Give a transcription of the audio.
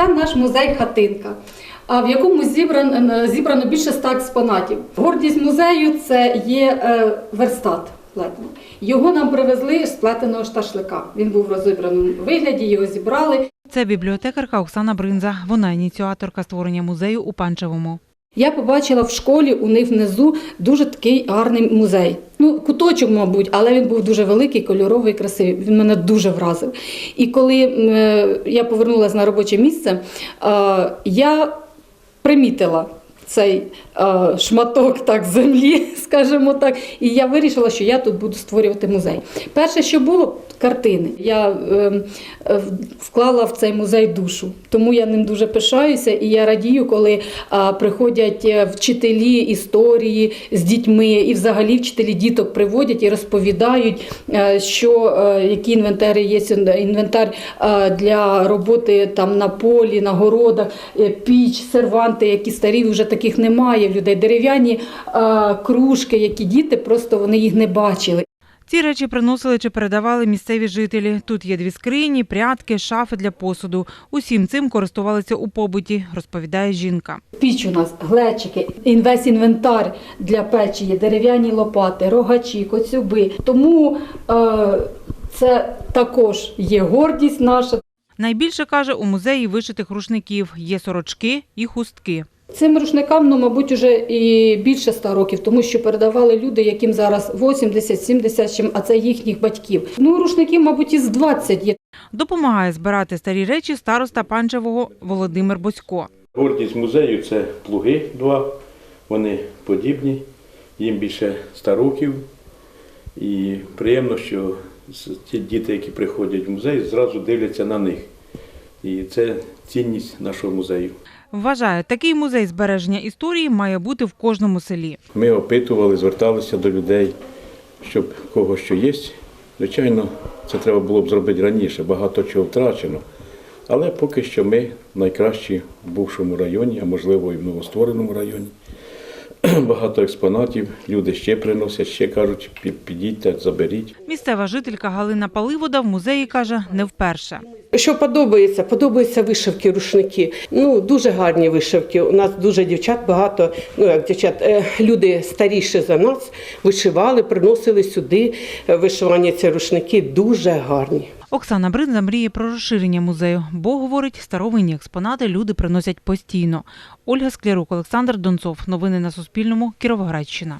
Це наш музей хатинка, в якому зібрано, зібрано більше ста експонатів. Гордість музею це є е, верстат. плетений. Його нам привезли з плетеного шташлика. Він був в розібраному вигляді, його зібрали. Це бібліотекарка Оксана Бринза. Вона ініціаторка створення музею у Панчевому. Я побачила в школі у них внизу дуже такий гарний музей. Ну, куточок, мабуть, але він був дуже великий, кольоровий, красивий. Він мене дуже вразив. І коли е, я повернулася на робоче місце, е, я примітила. Цей е, шматок так землі, скажімо так, і я вирішила, що я тут буду створювати музей. Перше, що було картини. Я е, е, вклала в цей музей душу, тому я ним дуже пишаюся, і я радію, коли е, приходять вчителі історії з дітьми, і взагалі вчителі діток приводять і розповідають, е, що е, які інвентарі є інвентар е, для роботи там на полі, на городах, е, піч, серванти, які старі, вже таких немає в людей. Дерев'яні кружки, які діти просто вони їх не бачили. Ці речі приносили чи передавали місцеві жителі. Тут є дві скрині, прядки, шафи для посуду. Усім цим користувалися у побуті, розповідає жінка. Піч у нас, глечики, весь інвентар для печі є, дерев'яні лопати, рогачі, коцюби. Тому е, це також є гордість наша. Найбільше каже у музеї вишитих рушників. Є сорочки і хустки. Цим рушникам, ну, мабуть, уже і більше ста років, тому що передавали люди, яким зараз 80-70 чим, а це їхніх батьків. Ну, рушників, мабуть, із 20 є. Допомагає збирати старі речі староста Панчевого Володимир Босько. Гордість музею це плуги два, вони подібні, їм більше 100 років. І приємно, що ті діти, які приходять в музей, зразу дивляться на них. І це цінність нашого музею. Вважаю, такий музей збереження історії має бути в кожному селі. Ми опитували, зверталися до людей, щоб кого що є. Звичайно, це треба було б зробити раніше, багато чого втрачено. Але поки що ми найкращі в бувшому районі, а можливо і в новоствореному районі. Багато експонатів, люди ще приносять, ще кажуть, «Пі- підійдьте, заберіть. Місцева жителька Галина Паливода в музеї каже не вперше. Що подобається? Подобаються вишивки, рушники. Ну дуже гарні вишивки. У нас дуже дівчат багато. Ну як дівчат, е, люди старіші за нас вишивали, приносили сюди е, вишивання ці рушники. Дуже гарні. Оксана Бринза мріє про розширення музею, бо говорить, старовинні експонати люди приносять постійно. Ольга Склярук, Олександр Донцов. Новини на Суспільному. Кіровоградщина.